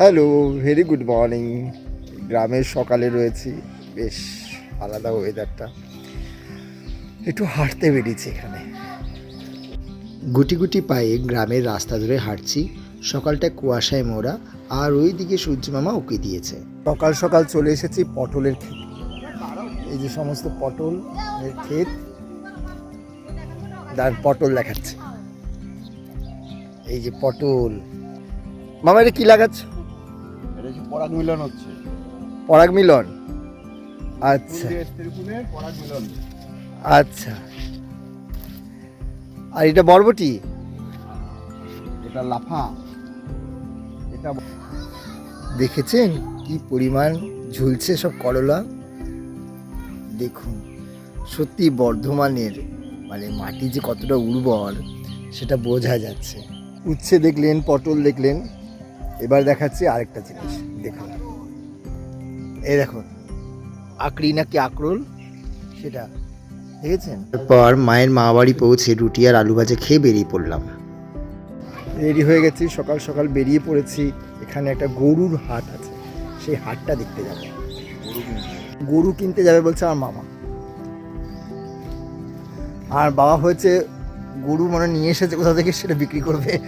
Hello very good morning গ্রামের সকালে রয়েছি। বেশ আলাদা ওয়েদারটা একটু হাঁটতে বেরিয়েছি এখানে। গুটি গুটি পায়ে গ্রামের রাস্তা ধরে হাঁটছি। সকালটা কুয়াশায় মোড়া, আর ওই দিকে সূর্যমামা উঁকি দিয়েছে। সকাল সকাল চলে এসেছি পটলের ক্ষেত। এই যে সমস্ত পটল, এর ক্ষেত। তার পটল দেখাচ্ছে। এই যে পটল। মামা, এটা কি লাগাচ্ছ? পরাগ মিলন হচ্ছে। পরাগ মিলন? আচ্ছা। পরাগ মিলন। আচ্ছা। আর এটা বরবটি? এটা লাফা। এটা দেখেছেন কি পরিমাণ ঝুলছে সব করলা? দেখুন সত্যি বর্ধমানের মানে মাটি যে কতটা উর্বর সেটা বোঝা যাচ্ছে। উচ্ছে দেখলেন পটল দেখলেন এবার দেখাচ্ছি আরেকটা জিনিস। দেখুন এই দেখুন আকড়ি নাকি আকরোল সেটা। দেখেছেন? এরপর মায়ের মা বাড়ি পৌঁছে রুটি আর আলু ভাজা খেয়ে বেরিয়ে পড়লাম। রেডি হয়ে গেছি, সকাল সকাল বেরিয়ে পড়েছি। এখানে একটা গরুর হাট আছে। সেই হাটটা দেখতে যাব। গরু গরু কিনতে যাবে বলছে আমার মামা। আর বাবা হয়েছে গরু মানে নিয়ে এসেছে কোথা থেকে সেটা বিক্রি করবে?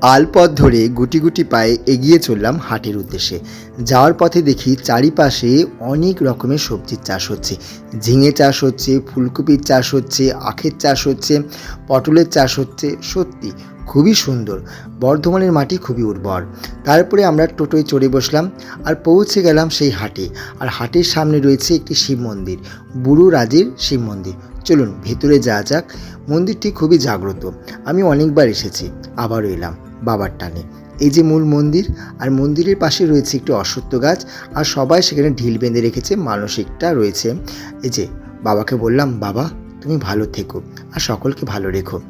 আলপথ ধরে গুটি গুটি পায়ে এগিয়ে চললাম হাটের উদ্দেশ্যে। যাওয়ার পথে দেখি চারিপাশে অনেক রকমের সবজির চাষ হচ্ছে। ঝিঙে চাষ হচ্ছে, ফুলকপির চাষ হচ্ছে, আখের চাষ হচ্ছে, পটলের চাষ হচ্ছে, সত্যি খুবই সুন্দর। বর্ধমানের মাটি খুবই উর্বর। তারপরে আমরা টোটোয় চড়ে বসলাম আর পৌঁছে গেলাম সেই হাটে। আর হাটের সামনে রয়েছে একটি শিব মন্দির, বুড়ো রাজের শিব মন্দির। চলুন ভেতরে যাওয়া যাক। মন্দিরটি খুবই জাগ্রত। আমি অনেকবার এসেছি, আবারও এলাম। বাবার টানে। এই যে মূল মন্দির, আর মন্দিরের পাশে রয়েছে একটি অশ্বত্থ গাছ, আর সবাই সেখানে ঢিল বেঁধে রেখেছে, মানসিকটা রয়েছে। এই যে, বাবাকে বললাম, বাবা, তুমি ভালো থেকো, আর সকলকে ভালো রেখো।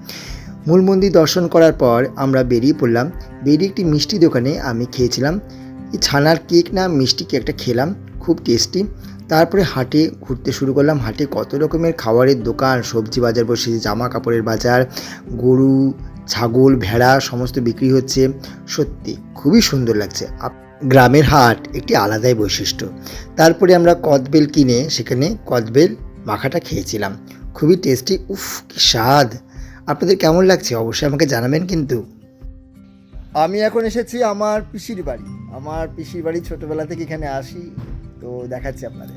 মূল মন্দির দর্শন করার পর আমরা বেরিয়ে পড়লাম। বেরিয়ে একটি মিষ্টি দোকানে আমি খেয়েছিলাম। ছানার কেক না, মিষ্টি কেকটা খেলাম, খুব টেস্টি। তারপরে হাটে ঘুরতে শুরু করলাম। হাটে কত রকমের খাবারের দোকান, সবজি বাজার বসেছে জামা কাপড়ের বাজার, গরু ছাগল ভেড়া সমস্ত বিক্রি হচ্ছে। সত্যি খুবই সুন্দর লাগছে। আপ- গ্রামের হাট একটি আলাদাই বৈশিষ্ট্য। তারপরে আমরা কদবেল কিনে সেখানে কদবেল মাখাটা খেয়েছিলাম। খুবই টেস্টি উফ কি স্বাদ! আপনাদের কেমন লাগছে? অবশ্যই আমাকে জানাবেন কিন্তু। আমি এখন এসেছি আমার পিসির বাড়ি। আমার পিসির বাড়ি ছোটবেলা থেকে এখানে আসি তো দেখাচ্ছি আপনাদের।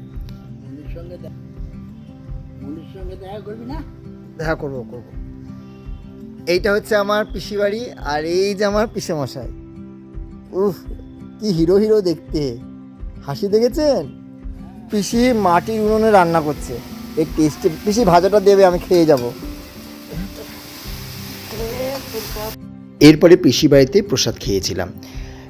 দেখা করব করব। এইটা হচ্ছে আমার পিসি বাড়ি আর এই যে আমার মশাই উফ, কি হিরো হিরো দেখতে। হাসি দেখেছেন? পিসি মাটির উনুনে রান্না করছে। এই টেস্টে পিসি ভাজাটা দেবে, আমি খেয়ে যাব। এরপরে পিসি বাড়িতে প্রসাদ খেয়েছিলাম।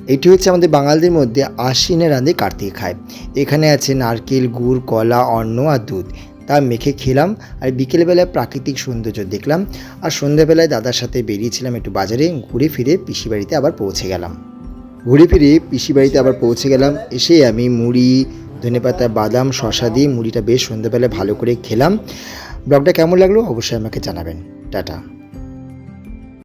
এটি হচ্ছে আমাদের বাঙালিদের মধ্যে আশ্বিনে রাঁধে কার্তিক খায়। এখানে আছে নারকেল, গুড়, কলা, অন্ন আর দুধ। তা মেখে খেলাম আর বিকেলবেলায় প্রাকৃতিক সৌন্দর্য দেখলাম আর সন্ধ্যাবেলায় দাদার সাথে বেরিয়েছিলাম একটু বাজারে ঘুরে ফিরে পিসি বাড়িতে আবার পৌঁছে গেলাম। ঘুরে ফিরে পিসি বাড়িতে আবার পৌঁছে গেলাম, এসে আমি মুড়ি ধনেপাতা বাদাম শশা দিয়ে মুড়িটা বেশ সন্ধ্যাবেলায় ভালো করে খেলাম। ব্লগটা কেমন লাগল অবশ্যই আমাকে জানাবেন। টাটা।